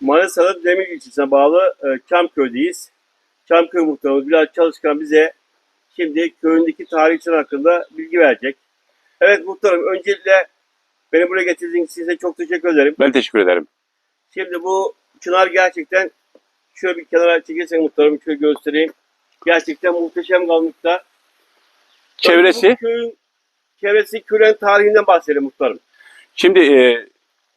Manisa'da Demir ilçesine bağlı e, Çamköy'deyiz. Çamköy muhtarımız Bilal Çalışkan bize şimdi köyündeki tarihçiler hakkında bilgi verecek. Evet muhtarım öncelikle beni buraya getirdiğiniz için size çok teşekkür ederim. Ben teşekkür ederim. Şimdi bu çınar gerçekten şöyle bir kenara çekirsen muhtarım şöyle göstereyim. Gerçekten muhteşem kalmışta. Çevresi, köyün çevresi köyün tarihinden bahsedelim muhtarım. şimdi e,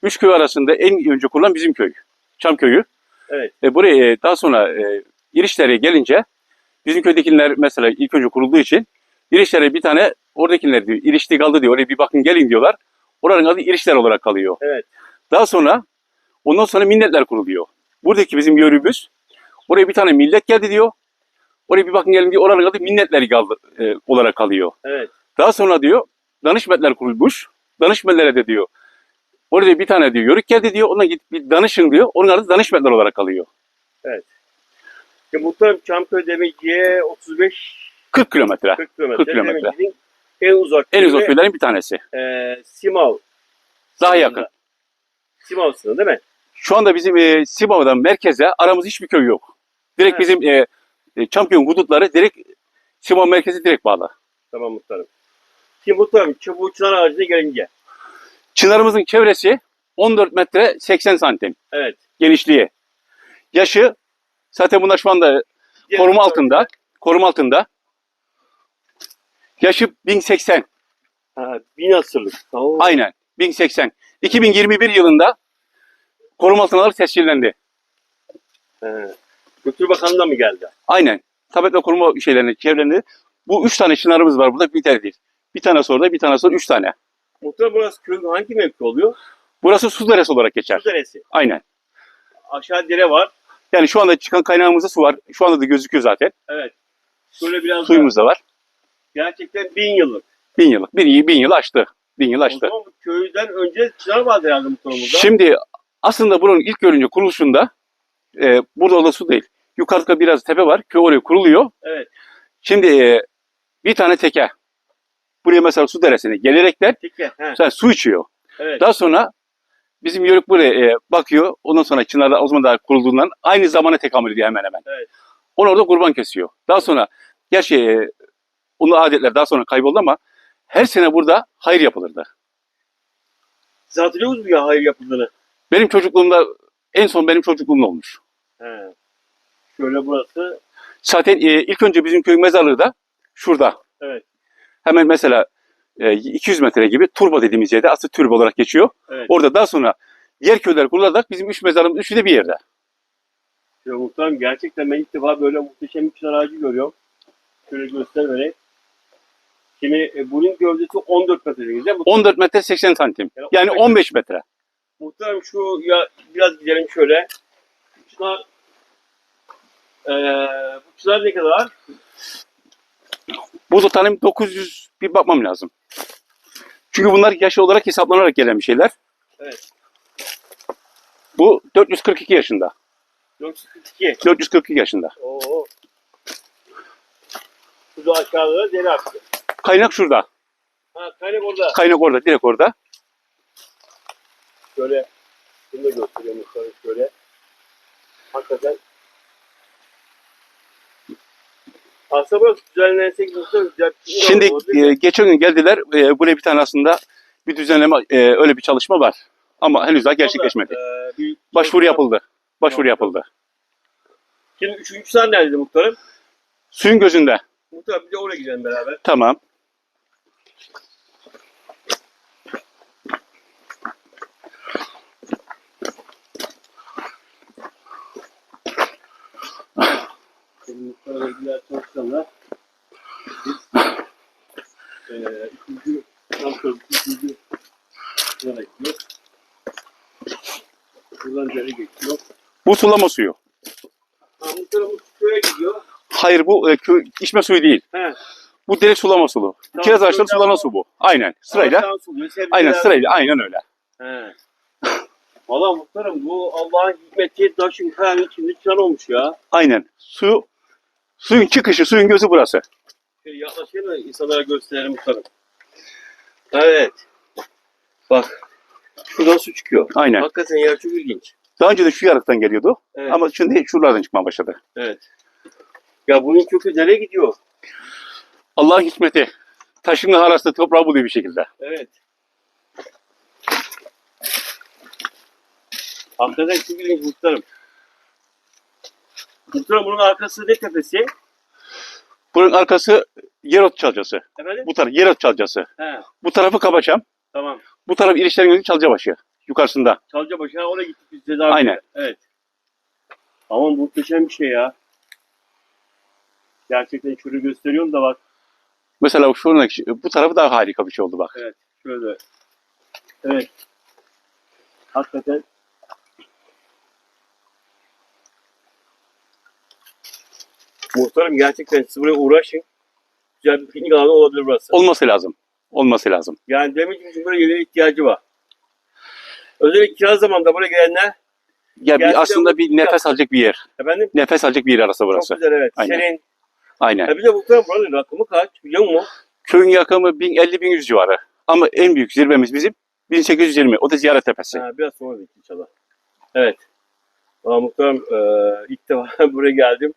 üç köy arasında en önce kurulan bizim köy. Çamköy'ü. Evet. E, buraya e, daha sonra e, İrişler'e gelince bizim köydekiler mesela ilk önce kurulduğu için İrişler'e bir tane oradakiler diyor İrişli kaldı diyor. Oraya bir bakın gelin diyorlar. Oranın adı İrişler olarak kalıyor. Evet. Daha sonra ondan sonra milletler kuruluyor. Buradaki bizim yörüğümüz oraya bir tane millet geldi diyor. Oraya bir bakın gelin diyor. Oranın adı milletler kaldı, e, olarak kalıyor. Evet. Daha sonra diyor danışmetler kurulmuş. Danışmetlere de diyor. Orada bir tane diyor yörük geldi diyor. Ona git bir danışın diyor. Onun adı danışmetler olarak kalıyor. Şimdi muhtarım Çamköy Demirci'ye 35 40 kilometre. 40 kilometre. 40 kilometre. Demirci'nin en uzak En uzak köylerin bir tanesi. e, Simav. Daha yakın. Simav sınırı değil mi? Şu anda bizim e, Sibav'dan merkeze aramızda hiçbir köy yok. Direkt Evet. bizim e, e, hudutları direkt Sibav merkezi direkt bağlı. Tamam muhtarım. Şimdi muhtarım çubuğu çınar ağacına gelince. Çınarımızın çevresi 14 metre 80 santim Evet. genişliği. Yaşı zaten bunlar şu anda koruma altında. Koruma altında. Yaşı 1080. Ha, bin asırlık. Oo. Aynen. 1080. 2021 yılında koruma altına alıp tescillendi. He. Kültür Bakanı'ndan mı geldi? Aynen. Tabet ve koruma şeylerini, çevrelerini. Bu üç tane çınarımız var burada. Bir tane değil. Bir tane sonra da bir tane sonra üç tane. Muhtarım burası köyün hangi mevki oluyor? Burası su deresi olarak geçer. Su deresi. Aynen. Aşağı dere var. Yani şu anda çıkan kaynağımızda su var. Şu anda da gözüküyor zaten. Evet. Şöyle biraz Suyumuz da var. Gerçekten bin yıllık. Bin yıllık. Bir, bin yıl açtı. Bin yıl O açtı. zaman bu köyden önce çınar vardı herhalde muhtarımızda. Şimdi aslında buranın ilk görünce kuruluşunda e, burada olan su değil. Yukarıda biraz tepe var. Köy oraya kuruluyor. Evet. Şimdi e, bir tane teke buraya mesela su deresine gelerekler. He. sen su içiyor. Evet. Daha sonra bizim yörük buraya e, bakıyor. Ondan sonra Çınar'da o zaman daha kurulduğundan aynı zamana tekamül ediyor hemen hemen. Evet. Onu orada kurban kesiyor. Daha sonra gerçi e, onun adetler daha sonra kayboldu ama her sene burada hayır yapılırdı. Siz hatırlıyor musunuz ya hayır yapıldığını? Benim çocukluğumda en son benim çocukluğumda olmuş. He. Şöyle burası. Zaten e, ilk önce bizim köy mezarlığı da şurada. Evet. Hemen mesela e, 200 metre gibi turba dediğimiz yerde aslında türbe olarak geçiyor. Evet. Orada daha sonra diğer köyler kurularak bizim üç mezarımız üçü de bir yerde. Şöyle muhtarım gerçekten ben ilk defa böyle muhteşem bir çınar ağacı görüyorum. Şöyle göster vereyim. Şimdi e, bunun gövdesi 14 metre değil mi? 14 metre 80 santim. Yani Yani 15 15 metre. Muhtarım şu ya biraz gidelim şöyle. Çınar eee bu çınar ne kadar? Bu tanım 900 bir bakmam lazım. Çünkü bunlar yaş olarak hesaplanarak gelen bir şeyler. Evet. Bu 442 yaşında. 442. 442 yaşında. Oo. Şurada aşağıda deri aktı. Kaynak şurada. Ha kaynak orada. Kaynak orada, direkt orada. Şöyle bunu da göstereyim şöyle. Hakikaten burası düzenlensek şey Şimdi e, geçen gün geldiler. E, buraya bir tane aslında bir düzenleme, e, öyle bir çalışma var. Ama henüz daha gerçekleşmedi. Eee, bir- Başvuru yapıldı. Başvuru yapıldı. Şimdi üçüncü sahne neredeydi muhtarım? Suyun gözünde. Muhtarım bir de oraya gidelim beraber. Tamam. Muhtarla ilgiler çalışanlar biz eee üçüncü Çankırı üçüncü sıraya gidiyoruz. Buradan dere geçiyor. Bu sulama suyu. Ha, bu köye gidiyor. Hayır bu e, kö- içme suyu değil. He. Bu direkt sulama sulu. Tamam, Kiraz ağaçları sulama su bu. Aynen. Sırayla. Ağaçtan suluyor, sebzeler- Aynen sırayla. Aynen öyle. He. Valla muhtarım bu Allah'ın hikmeti taşın kayanın içinde çıran olmuş ya. Aynen. Su suyun çıkışı, suyun gözü burası. Şöyle yaklaşayım da insanlara gösterelim muhtarım. Evet. Bak. Şuradan su çıkıyor. Aynen. Hakikaten yer çok ilginç. Daha önce de şu yarıktan geliyordu. Evet. Ama şimdi şuralardan çıkmaya başladı. Evet. Ya bunun kökü nereye gidiyor? Allah'ın hikmeti. Taşın arasında toprağı buluyor bir şekilde. Evet. Hakikaten çok ilginç muhtarım. Muhtarım bunun arkası ne tepesi? Bunun arkası Yerot çalcası. Efendim? Bu taraf Yerot çalcası. He, Bu tarafı Kabaçam. tamam. Bu taraf İrişlerin Gözü Çalcabaşı. Yukarısında. Çalcabaşı ha, oraya gittik biz de daha Aynen. Evet. Ama muhteşem bir şey ya. Gerçekten şunu gösteriyorum da bak. Mesela şu bu tarafı daha harika bir şey oldu bak. Evet. Şöyle. Evet. Hakikaten Muhtarım gerçekten siz buraya uğraşın. Güzel bir piknik alanı olabilir burası. Olması lazım. Olması lazım. Yani demek ki böyle yerlere ihtiyacı var. Özellikle kiraz zamanında buraya gelenler Ya Gerçekten bir aslında bu- bir nefes alacak bir yer. efendim Nefes alacak bir yer arası burası. çok güzel evet. Aynen. Senin. Aynen. Ya bir de muhtarım buranın rakımı kaç biliyor musun? Köyün yakımı 1050-1100 civarı. Ama en büyük zirvemiz bizim 1820. O da Ziyaret Tepesi. Ha, biraz sonra bitti inşallah. Evet. Aa, muhtarım e, ilk defa buraya geldim.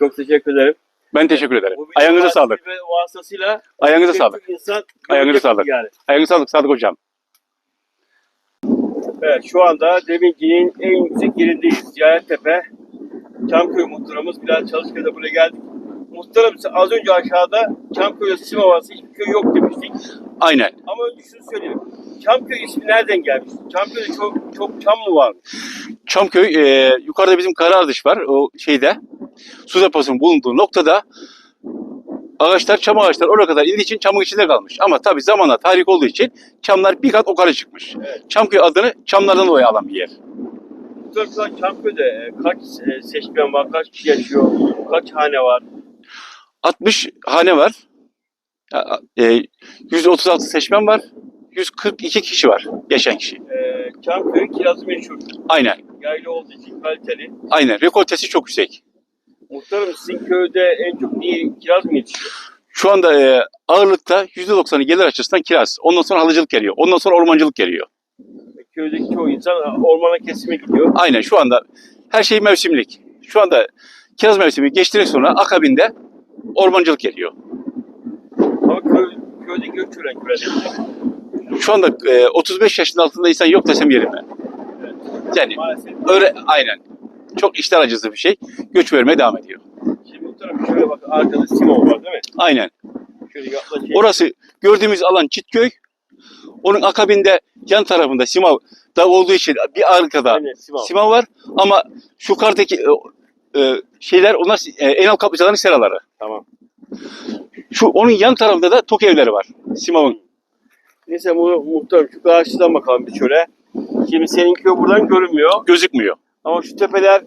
Çok teşekkür ederim. Ben teşekkür ederim. Bu video Ayağınıza sağlık. vasıtasıyla- vasıtasıyla Ayağınıza sağlık. insan Ayağınıza görecek sağlık. Yani. Ayağınıza sağlık Sadık Hocam. Evet şu anda Deminci'nin en yüksek yerindeyiz. Ziyarettepe. Çamköy muhtarımız Bilal Çalışkaya buraya geldik. Muhtarım az önce aşağıda Çamköy'de Sim Havası hiçbir köy yok demiştik. Aynen. Ama önce şunu söyleyeyim. Çamköy ismi nereden gelmiş? Çamköy'de çok çok çam mı var? Çamköy e, yukarıda bizim Karaardış var. O şeyde su deposunun bulunduğu noktada ağaçlar, çam ağaçlar oraya kadar indiği için çamın içinde kalmış. Ama tabii zamanla tarih olduğu için çamlar bir kat yukarı çıkmış. Evet. Çamköy adını çamlardan dolayı alan bir yer. An Çamköy'de e, kaç e, seçmen var, kaç kişi yaşıyor, kaç hane var? 60 hane var. Ya, E, 136 seçmen var. 142 kişi var. Yaşayan kişi. E, Çamköy kirazı meşhur. Aynen. Yaylı olduğu için kaliteli. Aynen. Rekoltesi çok yüksek. Muhtarım sizin köyde en çok niye kiraz mı yetişiyor? Şu anda e, ağırlıkta %90'ı gelir açısından kiraz. Ondan sonra halıcılık geliyor. Ondan sonra ormancılık geliyor. Köydeki çoğu insan ormana kesime gidiyor. Aynen şu anda her şey mevsimlik. Şu anda kiraz mevsimi geçtikten sonra akabinde ormancılık geliyor. Ama köy, köyde gören köyde. Şu anda e, 35 yaşının altında insan yok desem yerimde. Evet. Yani Maalesef. öyle aynen. Çok işler acısı bir şey. Göç vermeye devam ediyor. Şimdi muhtarım şöyle bak arkada Simon var değil mi? Aynen. Şöyle yaklaşayım. Orası gördüğümüz alan Çitköy. Onun akabinde yan tarafında Simav da olduğu için bir arkada Aynen. Simav var ama şu yukarıdaki e, e, şeyler onlar e, Enal kaplıcaların seraları. Tamam. Şu onun yan tarafında da Tok evleri var. Simav'ın. Neyse bu muhtarım şu karşıdan bakalım bir şöyle. Şimdi senin köy buradan görünmüyor. Gözükmüyor. Ama şu tepeler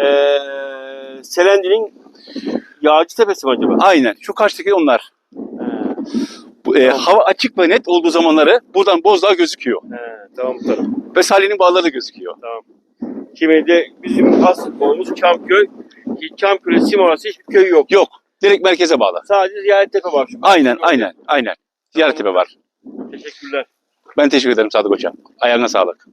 eee Selendi'nin Yağcı Tepesi mi acaba? Aynen. Şu karşıdaki onlar. Bu, e, Tamam. hava açık ve net olduğu zamanları buradan Bozdağ gözüküyor. he, tamam muhtarım. Ve Salih'in bağları da gözüküyor. Tamam. Şimdi de bizim asıl konumuz Çamköy. Hiç Çamköy'de Simonası hiçbir köy yok. Yok. Direkt merkeze bağlı. Sadece Ziyarettepe var. Şu Aynen, aynen, aynen. Ziyaret tepe var. Teşekkürler. Ben teşekkür ederim Sadık Hocam. Ayağına sağlık.